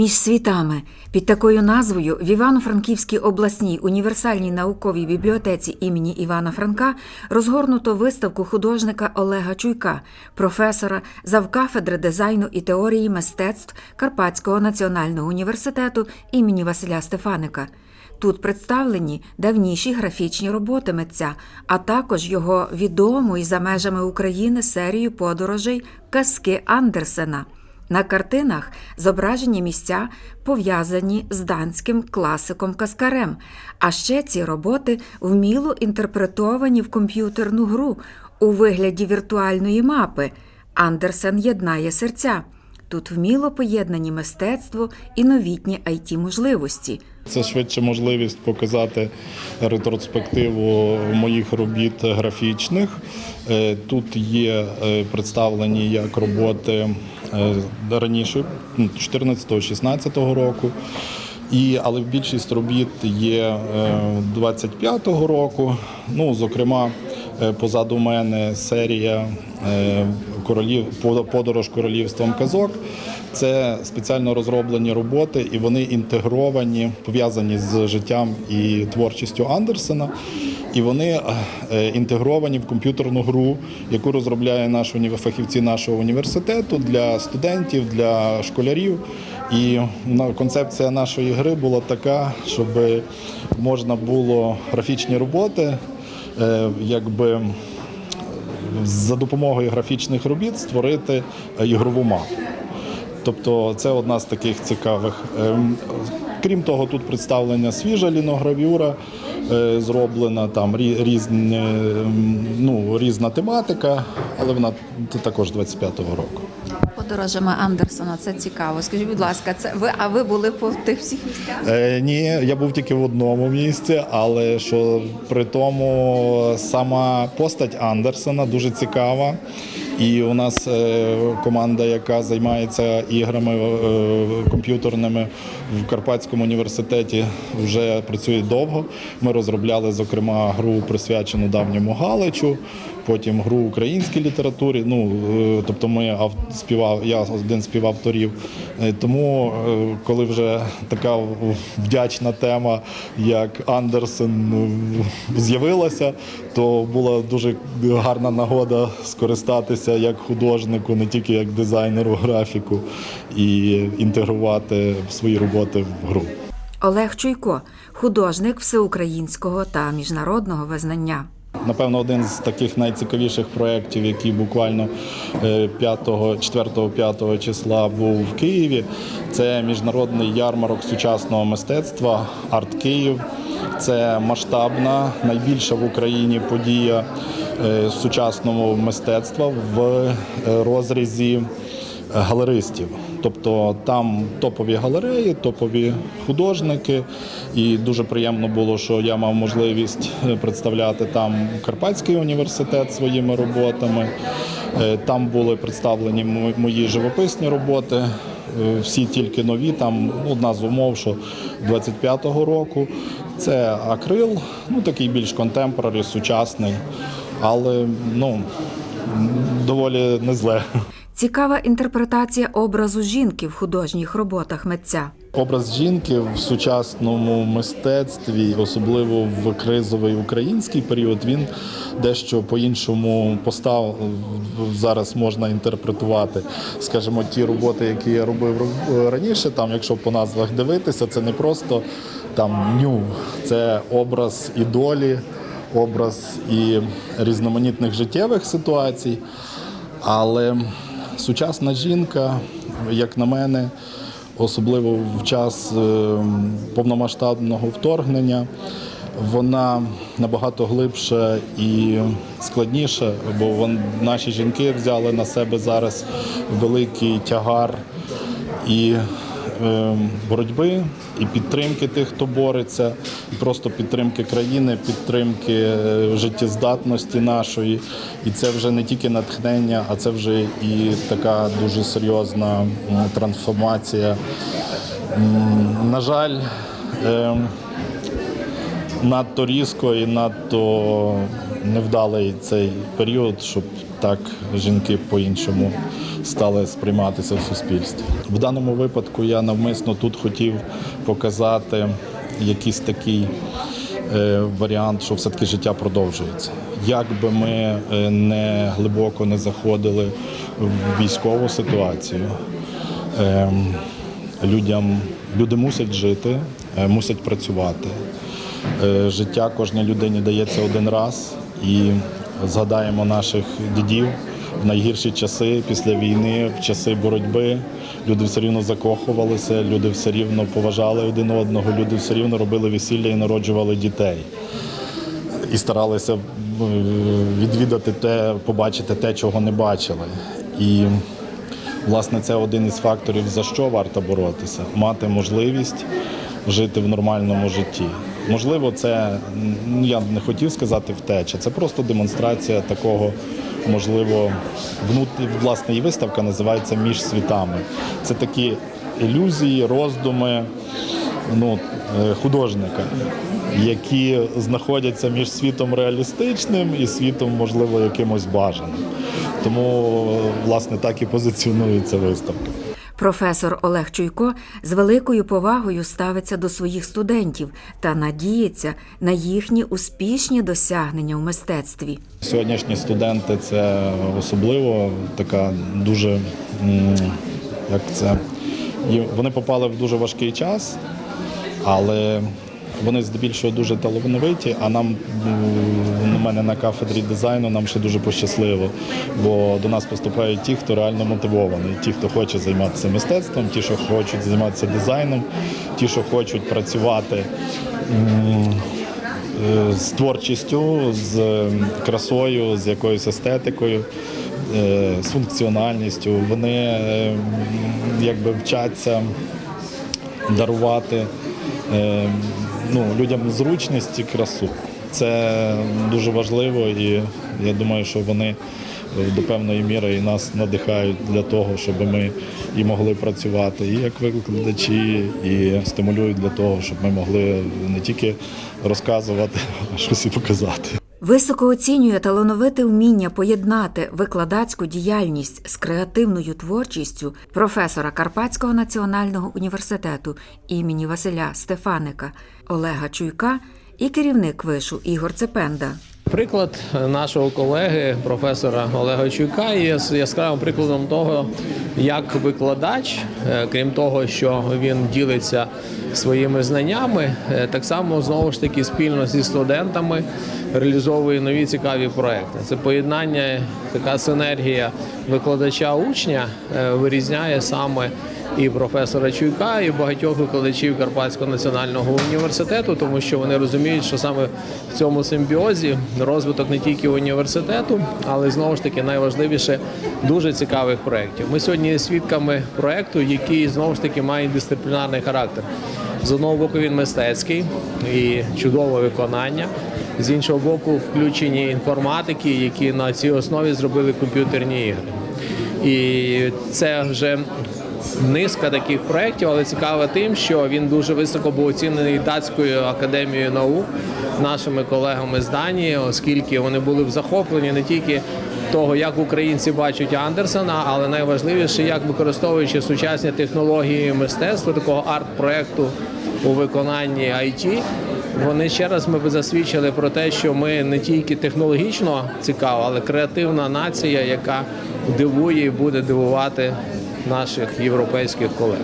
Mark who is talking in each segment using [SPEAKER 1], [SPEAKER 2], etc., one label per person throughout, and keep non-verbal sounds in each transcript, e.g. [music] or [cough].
[SPEAKER 1] Між світами під такою назвою в Івано-Франківській обласній універсальній науковій бібліотеці імені Івана Франка розгорнуто виставку художника Олега Чуйка, професора завкафедри дизайну і теорії мистецтв Карпатського національного університету імені Василя Стефаника. Тут представлені давніші графічні роботи митця, а також його відому і за межами України серію подорожей казки Андерсена. На картинах зображені місця, пов'язані з данським класиком Каскарем. А ще ці роботи вміло інтерпретовані в комп'ютерну гру у вигляді віртуальної мапи. Андерсен єднає серця. Тут вміло поєднані мистецтво і новітні it можливості.
[SPEAKER 2] Це швидше можливість показати ретроспективу моїх робіт графічних. Е, Тут є е, представлені як роботи е, раніше, 14-16 року. І, але більшість робіт є 25-го року. Ну, зокрема, позаду мене серія королів подорож королівством казок. Це спеціально розроблені роботи, і вони інтегровані, пов'язані з життям і творчістю Андерсена. І вони е, інтегровані в комп'ютерну гру, яку розробляє наш фахівці нашого університету для студентів, для школярів. І концепція нашої гри була така, щоб можна було графічні роботи, е, якби за допомогою графічних робіт створити е, ігрову мапу. Тобто це одна з таких цікавих. Ем, Крім того, тут представлена свіжа ліногравюра, е, зроблена там різні, ем, ну, різна тематика, але вона також 25-го року.
[SPEAKER 3] Подорожами Андерсона, це цікаво. Скажіть, будь ласка, це ви, а ви були по тих всіх місцях?
[SPEAKER 2] Е, ні, я був тільки в одному місці, але що при тому сама постать Андерсена дуже цікава. І у нас е, команда, яка займається іграми е, комп'ютерними в Карпатському університеті, вже працює довго. Ми розробляли, зокрема, гру присвячену давньому Галичу, потім гру українській літературі. Ну е, тобто, ми ав- співав, я один з співавторів. Е, Тому, е, коли вже така вдячна тема, як Андерсен з'явилася, то була дуже гарна нагода скористатися як художнику, не тільки як дизайнеру, графіку, і інтегрувати свої роботи в гру.
[SPEAKER 1] Олег Чуйко художник всеукраїнського та міжнародного визнання.
[SPEAKER 2] Напевно, один з таких найцікавіших проєктів, який буквально 4-5 числа був в Києві. Це міжнародний ярмарок сучасного мистецтва Арт Київ. Це масштабна, найбільша в Україні подія е, сучасного мистецтва в е, розрізі галеристів. Тобто там топові галереї, топові художники. І дуже приємно було, що я мав можливість е, представляти там Карпатський університет своїми роботами. Е, Там були представлені мої живописні роботи. е, Всі тільки нові. Там одна з умов, що 25-го року це акрил, ну такий більш контемпорарі, сучасний, але ну доволі не зле.
[SPEAKER 1] Цікава інтерпретація образу жінки в художніх роботах митця.
[SPEAKER 2] Образ жінки в сучасному мистецтві, особливо в кризовий український період, він дещо по-іншому постав зараз можна інтерпретувати. Скажімо, ті роботи, які я робив ро- раніше, там, якщо по назвах дивитися, це не просто там ню, це образ і долі, образ і різноманітних життєвих ситуацій. Але сучасна жінка, як на мене, особливо в час е, повномасштабного вторгнення, вона набагато глибша і складніша, бо наші жінки взяли на себе зараз великий тягар і боротьби, і підтримки тих, хто бореться, і просто підтримки країни, підтримки е, життєздатності нашої. І це вже не тільки натхнення, а це вже і така дуже серйозна трансформація. На жаль, е, надто різко і надто невдалий цей період, щоб так жінки по-іншому стали сприйматися в суспільстві. В даному випадку я навмисно тут хотів показати якийсь такий е, варіант, що все-таки життя продовжується. Як би ми е, не глибоко не заходили в військову ситуацію, ем, людям люди мусять жити, е, мусять працювати. Життя кожній людині дається один раз, і згадаємо наших дідів в найгірші часи після війни, в часи боротьби. Люди все рівно закохувалися, люди все рівно поважали один одного, люди все рівно робили весілля і народжували дітей. І старалися е, відвідати те, побачити те, чого не бачили. І власне це один із факторів, за що варто боротися, мати можливість жити в нормальному житті. Можливо, це ну, я не хотів сказати втеча, це просто демонстрація такого, можливо, внут... власне і виставка називається між світами. Це такі ілюзії, роздуми ну, е, художника, які знаходяться між світом реалістичним і світом, можливо, якимось бажаним. Тому, власне, так і позиціонується виставка.
[SPEAKER 1] Професор Олег Чуйко з великою повагою ставиться до своїх студентів та надіється на їхні успішні досягнення у мистецтві.
[SPEAKER 2] Сьогоднішні студенти це особливо така дуже як це. Вони попали в дуже важкий час, але вони здебільшого дуже талановиті, а нам мене на кафедрі дизайну нам ще дуже пощасливо, бо до нас поступають ті, хто реально мотивований, ті, хто хоче займатися мистецтвом, ті, що хочуть займатися дизайном, ті, що хочуть працювати. е, з творчістю, з красою, з якоюсь естетикою, е, з функціональністю. Вони е, якби вчаться дарувати ну, людям зручність і красу. Це дуже важливо, і я думаю, що вони е, до певної міри і нас надихають для того, щоб ми і могли працювати і як викладачі, і стимулюють для того, щоб ми могли не тільки розказувати, [laughs] а щось і показати.
[SPEAKER 1] Високо оцінює талановите вміння поєднати викладацьку діяльність з креативною творчістю професора Карпатського національного університету імені Василя Стефаника Олега Чуйка і керівник вишу Ігор Цепенда.
[SPEAKER 4] Приклад нашого колеги, професора Олега Чуйка, є яскравим прикладом того, як викладач, е, крім того, що він ділиться своїми знаннями, е, так само знову ж таки спільно зі студентами реалізовує нові цікаві проекти. Це поєднання, така синергія викладача учня е, вирізняє саме і професора Чуйка, і багатьох викладачів Карпатського національного університету, тому що вони розуміють, що саме в цьому симбіозі розвиток не тільки університету, але знову ж таки найважливіше дуже цікавих проєктів. Ми сьогодні є свідками проєкту, який знову ж таки має дисциплінарний характер. З одного боку він мистецький і чудове виконання. З іншого боку, включені інформатики, які на цій основі зробили комп'ютерні ігри. І це вже низка таких проєктів, але цікаво тим, що він дуже високо був оцінений датською академією наук нашими колегами з Данії, оскільки вони були в захопленні не тільки того, як українці бачать Андерсона, але найважливіше, як використовуючи сучасні технології мистецтва, такого арт-проекту у виконанні IT, вони ще раз ми би засвідчили про те, що ми не тільки технологічно цікава, але креативна нація, яка дивує і буде дивувати наших європейських колег.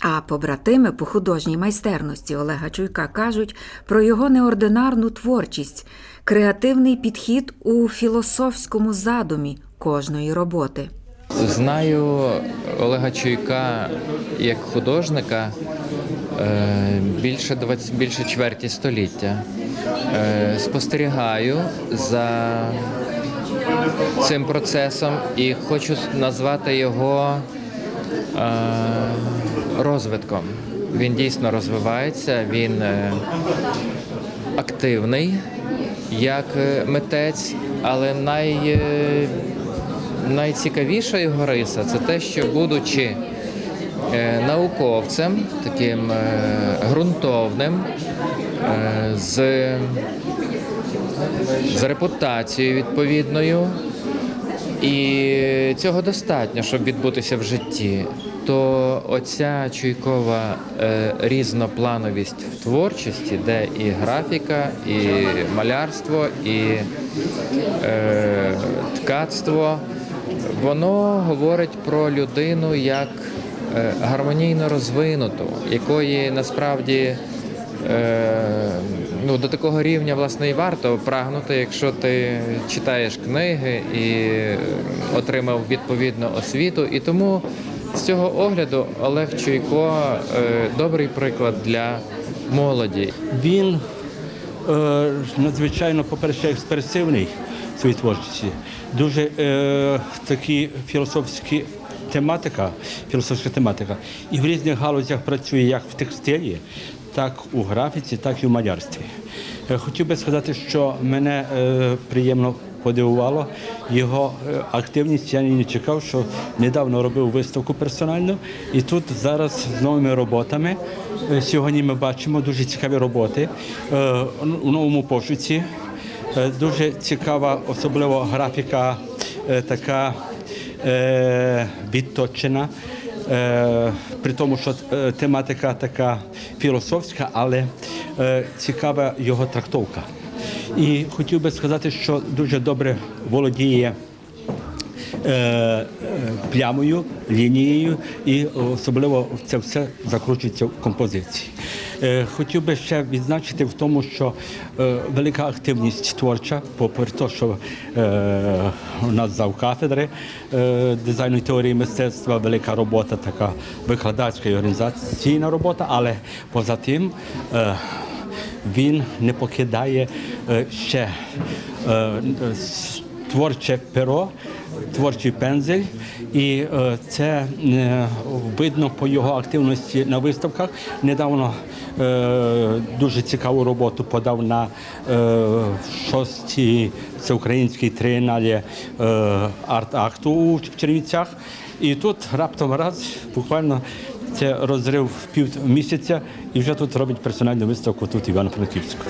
[SPEAKER 1] А побратими по художній майстерності Олега Чуйка кажуть про його неординарну творчість, креативний підхід у філософському задумі кожної роботи.
[SPEAKER 5] Знаю Олега Чуйка як художника е, більше 20, більше чверті століття. Е, Спостерігаю за цим процесом і хочу назвати його розвитком. Він дійсно розвивається, він е, активний як е, митець, але най, е, найцікавіша його риса це те, що будучи е, науковцем, таким е, ґрунтовним, е, з, з репутацією відповідною І цього достатньо, щоб відбутися в житті. То оця чуйкова е, різноплановість в творчості, де і графіка, і малярство, і е, ткацтво, воно говорить про людину як е, гармонійно розвинуту, якої насправді е, ну, до такого рівня власне і варто прагнути, якщо ти читаєш книги і отримав відповідну освіту. І тому з цього огляду Олег Чуйко е, добрий приклад для молоді.
[SPEAKER 6] Він е, надзвичайно, по-перше, експресивний в своїй творчості. Дуже е, такі філософські тематика, філософська тематика. І в різних галузях працює як в текстилі, так у графіці, так і в малярстві. Е, Хотів би сказати, що мене е, приємно подивувало його е, активність. Я не чекав, що недавно робив виставку персональну, і тут зараз з новими роботами. Сьогодні ми бачимо дуже цікаві роботи у новому пошуці. Дуже цікава, особливо графіка така відточена. Е, при тому, що е, тематика така філософська, але е, цікава його трактовка. І хотів би сказати, що дуже добре володіє плямою, лінією, і особливо це все закручується в композиції. Е, Хотів би ще відзначити в тому, що е, велика активність творча, попри те, що е, у нас зав кафедри дизайну і теорії мистецтва, велика робота, така викладацька і організаційна робота, але поза тим. Він не покидає ще творче перо, творчий пензель, і е, це е, видно по його активності на виставках. Недавно е, дуже цікаву роботу подав на шостій всеукраїнській трієналі е, арт-акту у Чернівцях. І тут раптом раз буквально це розрив пів місяця, і вже тут робить персональну виставку тут Івано-Франківську.